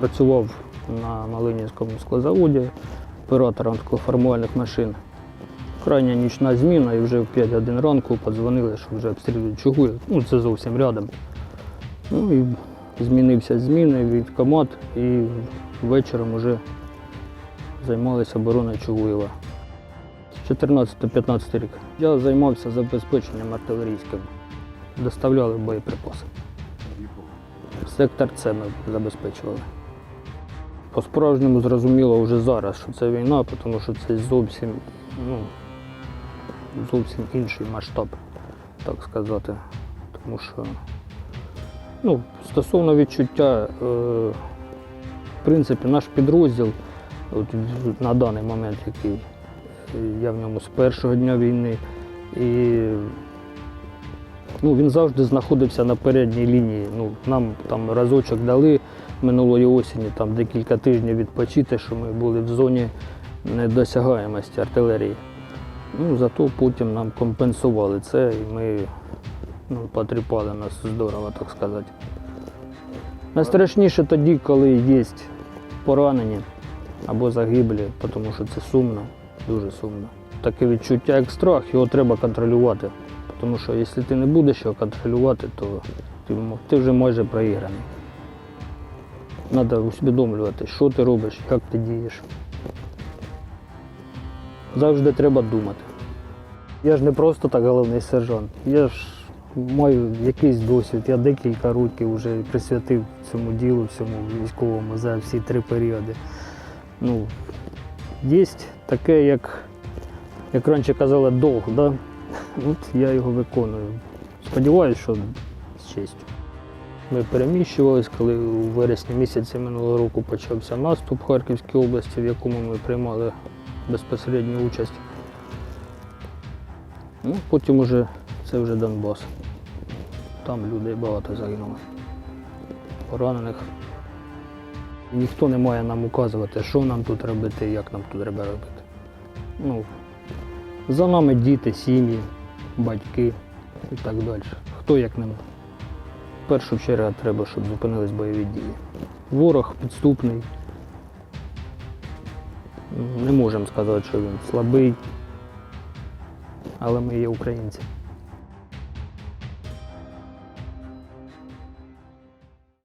Працював на Малинівському складзаводі оператором формувальних машин. Крайня нічна зміна і вже в 5 годин ранку подзвонили, що вже обстрілюють Чугуїв. Ну, це зовсім рядом. Ну і змінився зміни від команд і вечором вже займалися обороною Чугуєва. 14-15 рік. Я займався забезпеченням артилерійським. Доставляли боєприпаси. Сектор С ми забезпечували. По-справжньому зрозуміло вже зараз, що це війна, тому що це зовсім, ну, зовсім інший масштаб, так сказати. Тому що, ну, стосовно відчуття, е, в принципі, наш підрозділ от, на даний момент, який е, я в ньому з першого дня війни, і ну, він завжди знаходився на передній лінії. Ну, нам там разочок дали минулої осені, там декілька тижнів відпочити, що ми були в зоні недосягаємості артилерії. Ну, зато потім нам компенсували це і ми ну, потріпали нас здорово, так сказати. Найстрашніше тоді, коли є поранені або загиблі, тому що це сумно, дуже сумно. Таке відчуття, як страх, його треба контролювати. Тому що якщо ти не будеш його контролювати, то ти, вже майже проіграний. Треба усвідомлювати, що ти робиш, як ти дієш. Завжди треба думати. Я ж не просто так головний сержант. Я ж маю якийсь досвід. Я декілька років вже присвятив цьому ділу, цьому військовому за всі три періоди. Ну, є таке, як, як раніше казали, долг, да? От я його виконую. Сподіваюсь, що з честю. Ми переміщувались, коли у вересні місяці минулого року почався наступ Харківській області, в якому ми приймали безпосередню участь. Ну, потім уже це вже Донбас. Там людей багато загинуло. Поранених. Ніхто не має нам указувати, що нам тут робити, як нам тут треба робити. Ну, за нами діти, сім'ї, батьки і так далі. Хто як не ми. В першу чергу треба, щоб зупинились бойові дії. Ворог підступний. Не можемо сказати, що він слабий, але ми є українці.